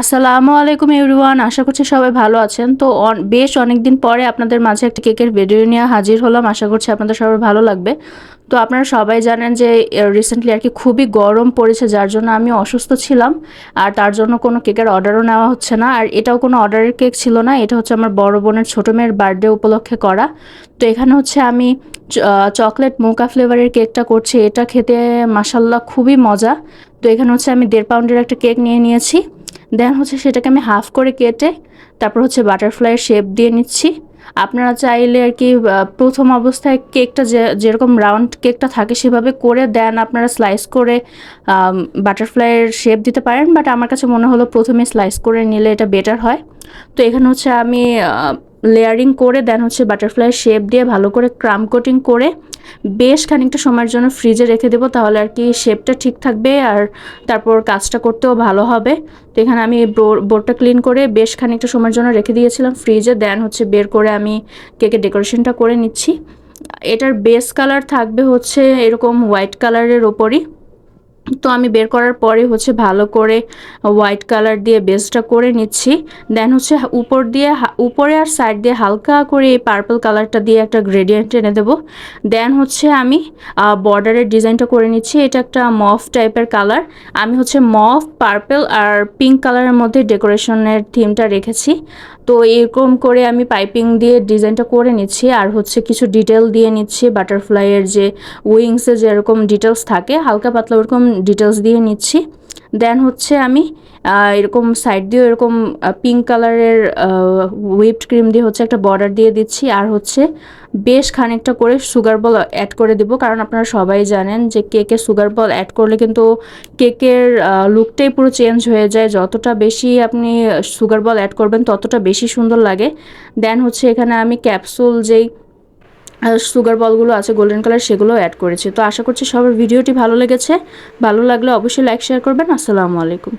আসসালামু আলাইকুম এভরিওয়ান, আশা করছি সবাই ভালো আছেন। তো বেশ অনেক দিন পরে আপনাদের মাঝে একটা কেকের ভিডিও নিয়ে হাজির হলাম, আশা করছি আপনাদের সবার ভালো লাগবে। তো আপনারা সবাই জানেন যে রিসেন্টলি আর কি খুবই গরম পড়েছে, যার জন্য আমি অসুস্থ ছিলাম, আর তার জন্য কোনো কেকের অর্ডারও নেওয়া হচ্ছে না, আর এটাও কোনো অর্ডারের কেক ছিল না, এটা হচ্ছে আমার বড় বোনের ছোটো মেয়ের বার্থডে উপলক্ষে করা। তো এখানে হচ্ছে আমি চকলেট মোকা ফ্লেভারের কেকটা করছি, এটা খেতে মাসাল্লাহ খুবই মজা। তো এখানে হচ্ছে আমি দেড় পাউন্ডের একটা কেক নিয়ে নিয়েছি। দেন হচ্ছে সেটাকে আমি হাফ করে কেটে তারপর হচ্ছে বাটারফ্লাইয়ের শেপ দিয়ে নিচ্ছি। আপনারা চাইলে আর কি প্রথম অবস্থায় কেকটা যে, যেরকম রাউন্ড কেকটা থাকে সেভাবে করে দেন। আপনারা স্লাইস করে বাটারফ্লাইয়ের শেপ দিতে পারেন বাট আমার কাছে মনে হলো প্রথমে স্লাইস করে নিলে এটা বেটার হয়। তো এখানে হচ্ছে আমি লেয়ারিং করে দেন হচ্ছে বাটারফ্লাইয়ের শেপ দিয়ে ভালো করে ক্রাম কোটিং করে বেশ খানিকটা সময়ের জন্য ফ্রিজে রেখে দেবো, তাহলে আর কি শেপটা ঠিক থাকবে আর তারপর কাজটা করতেও ভালো হবে। তো এখানে আমি বোর্ডটা ক্লিন করে বেশ খানিকটা সময়ের জন্য রেখে দিয়েছিলাম ফ্রিজে দেন হচ্ছে বের করে আমি কেকের ডেকোরেশনটা করে নিচ্ছি। এটার বেস কালার থাকবে হচ্ছে এরকম হোয়াইট কালারের ওপরই। তো আমি বের করার পরে হচ্ছে ভালো করে হোয়াইট কালার দিয়ে বেসটা করে নিচ্ছি। দেন হচ্ছে উপর দিয়ে উপরে আর সাইড দিয়ে হালকা করে এই পার্পল কালারটা দিয়ে একটা গ্রেডিয়েন্ট এনে দেবো। দেন হচ্ছে আমি বর্ডারের ডিজাইনটা করে নিচ্ছি। এটা একটা মফ টাইপের কালার আমি হচ্ছে মফ পার্পল আর পিঙ্ক কালারের মধ্যে ডেকোরেশনের থিমটা রেখেছি। তো এরকম করে আমি পাইপিং দিয়ে ডিজাইনটা করে নিচ্ছি। আর হচ্ছে কিছু ডিটেল দিয়ে নিচ্ছি। বাটারফ্লাইয়ের যে উইংসে যেরকম ডিটেলস থাকে, হালকা পাতলা ওরকম ডিটেলস দিয়ে নিচ্ছি। দেন হচ্ছে আমি এরকম সাইড দিয়ে এরকম পিঙ্ক কালারের হুইপড ক্রিম দিয়ে হচ্ছে একটা বর্ডার দিয়ে দিচ্ছি। আর হচ্ছে বেশ খানিকটা করে সুগার বল অ্যাড করে দেবো। কারণ আপনারা সবাই জানেন যে কেকে সুগার বল অ্যাড করলে কিন্তু কেকের লুকটাই পুরো চেঞ্জ হয়ে যায়। যতটা বেশি আপনি সুগার বল অ্যাড করবেন, ততটা বেশি সুন্দর লাগে। দেন হচ্ছে এখানে আমি ক্যাপসুল যেই সুগার বলগুলো আছে গোল্ডেন কালার সেগুলো অ্যাড করেছে। তো আশা করছি সবার ভিডিওটি ভালো লেগেছে। ভালো লাগলে অবশ্যই লাইক শেয়ার করবেন। আসসালামু আলাইকুম।